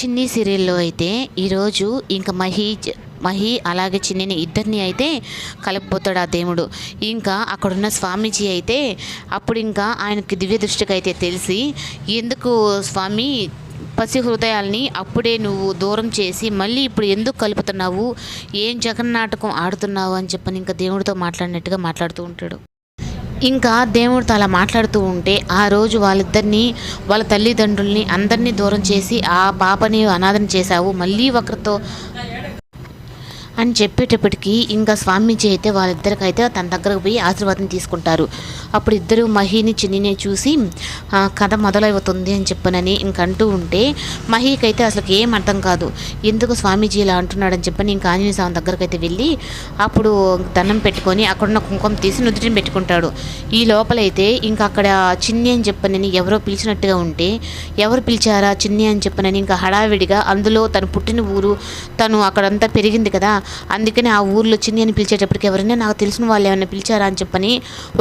చిన్ని సీరియల్లో అయితే ఈరోజు ఇంకా మహి జ- మహి అలాగే చిన్నిని ఇద్దరిని అయితే కలపబోతాడు ఆ దేవుడు. ఇంకా అక్కడున్న స్వామీజీ అయితే అప్పుడు ఇంకా ఆయనకి దివ్య దృష్టికి అయితే తెలిసి ఎందుకు స్వామి పసి హృదయాల్ని అప్పుడే నువ్వు దూరం చేసి మళ్ళీ ఇప్పుడు ఎందుకు కలుపుతున్నావు? ఏం జగన్నాటకం ఆడుతున్నావు? అని చెప్పని ఇంకా దేవుడితో మాట్లాడినట్టుగా మాట్లాడుతూ ఉంటాడు. ఇంకా దేవుడితో అలా మాట్లాడుతూ ఉంటే ఆ రోజు వాళ్ళిద్దరినీ వాళ్ళ తల్లిదండ్రుల్ని అందరినీ దూరం చేసి ఆ పాపని అనాథన చేశావు. మళ్ళీ ఒకరితో అని చెప్పేటప్పటికి ఇంకా స్వామీజీ అయితే వాళ్ళిద్దరికైతే తన దగ్గరకు పోయి ఆశీర్వాదం తీసుకుంటారు. అప్పుడు ఇద్దరు మహిని చిన్నిని చూసి కథ మొదలవుతుంది అని చెప్పనని ఇంక అంటూ ఉంటే అయితే అసలు ఏం అర్థం కాదు. ఎందుకు స్వామీజీ ఇలా అంటున్నాడని చెప్పని ఇంకా ఆంజనేయ స్వామి దగ్గరకు అయితే వెళ్ళి అప్పుడు దండం పెట్టుకొని అక్కడున్న కుంకుమ తీసి నుదుటిని పెట్టుకుంటాడు. ఈ లోపలైతే ఇంకా అక్కడ చిన్ని అని చెప్పనని ఎవరో పిలిచినట్టుగా ఉంటే ఎవరు పిలిచారా చిన్ని అని చెప్పనని ఇంకా హడావిడిగా అందులో తను పుట్టిన ఊరు తను అక్కడంతా పెరిగింది కదా అందుకని ఆ ఊర్లో చిన్ని అని పిలిచేటప్పటికి ఎవరైనా నాకు తెలిసిన వాళ్ళు ఏమైనా పిలిచారా అని చెప్పని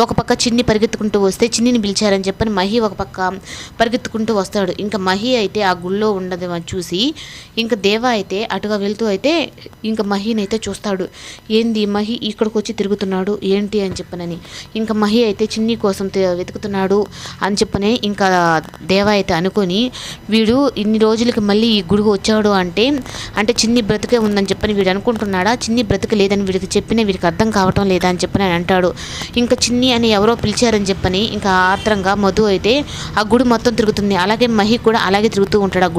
ఒక పక్క చిన్ని పరిగెత్తుకుంటూ వస్తే చిన్నిని పిలిచారని చెప్పని మహి ఒక పక్క పరిగెత్తుకుంటూ వస్తాడు. ఇంకా మహి అయితే ఆ గుళ్ళో ఉండదు అని చూసి ఇంకా దేవ అయితే అటుగా వెళ్తూ అయితే ఇంకా మహిని అయితే చూస్తాడు. ఏంది మహి ఇక్కడికి వచ్చి తిరుగుతున్నాడు? ఏంటి అని చెప్పనని. ఇంకా మహి అయితే చిన్ని కోసం వెతుకుతున్నాడు అని చెప్పని ఇంకా దేవ అయితే అనుకొని వీడు ఇన్ని రోజులకి మళ్ళీ ఈ గుడికి వచ్చాడు అంటే అంటే చిన్ని బ్రతికే ఉందని చెప్పని వీడు అనుకుంటున్నాడు. చిన్ని బ్రతకలేదని వీడికి చెప్పిన వీడికి అర్థం కావటం లేదా అని చెప్పి నేను అంటాడు. ఇంకా చిన్ని అని ఎవరో పిలిచారని చెప్పని ఇంకా ఆత్రంగా మధు అయితే ఆ గుడి మొత్తం తిరుగుతుంది. అలాగే మహి కూడా అలాగే తిరుగుతూ ఉంటాడు ఆ గుడి.